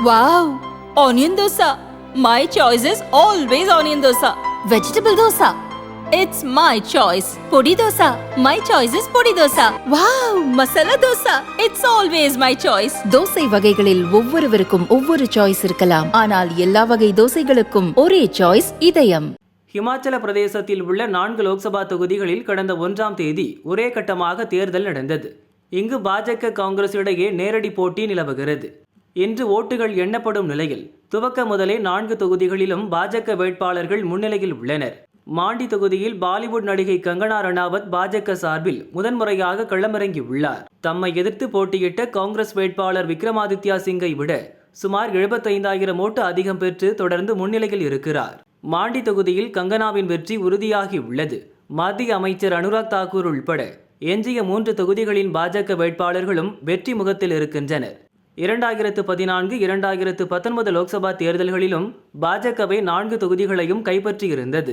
Wow! Onion dosa. My choice is always onion dosa. Vegetable dosa. It's my choice. Podi dosa. My choice is podi dosa. Wow! Masala dosa. It's always my choice. Dosa வகைகளில் ஒவ்வொருவருக்கும் ஒவ்வொரு choice இருக்கலாம் ஆனால் எல்லா வகை தோசைகளுக்கும் ஒரே choice இதயம் ஹிமாச்சல பிரதேசத்தில் உள்ள நான்கு லோக்சபா தொகுதிகளில் கடந்த ஒன்றாம் தேதி ஒரே கட்டமாக தேர்தல் நடந்தது இங்கு பாஜக காங்கிரஸ் இடையே நேரடி போட்டி நிலவுகிறது இன்று ஓட்டுகள் எண்ணப்படும் நிலையில் துவக்க முதலே நான்கு தொகுதிகளிலும் பாஜக வேட்பாளர்கள் முன்னிலையில் உள்ளனர். மாண்டி தொகுதியில் பாலிவுட் நடிகை கங்கனா ரணாவத் பாஜக சார்பில் முதன்முறையாக களமிறங்கியுள்ளார் தம்மை எதிர்த்து போட்டியிட்ட காங்கிரஸ் வேட்பாளர் விக்ரமாதித்யா சிங்கை விட சுமார் எழுபத்தைந்தாயிரம் ஓட்டு அதிகம் பெற்று தொடர்ந்து முன்னிலையில் இருக்கிறார். மாண்டி தொகுதியில் கங்கனாவின் வெற்றி உறுதியாகி உள்ளது. மத்திய அமைச்சர் அனுராக் தாக்கூர் உள்பட எஞ்சிய மூன்று தொகுதிகளின் பாஜக வேட்பாளர்களும் வெற்றி முகத்தில் இருக்கின்றனர். இரண்டாயிரத்து பதினான்கு இரண்டாயிரத்து பத்தொன்பது லோக்சபா தேர்தல்களிலும் பாஜகவை நான்கு தொகுதிகளையும் கைப்பற்றியிருந்தது.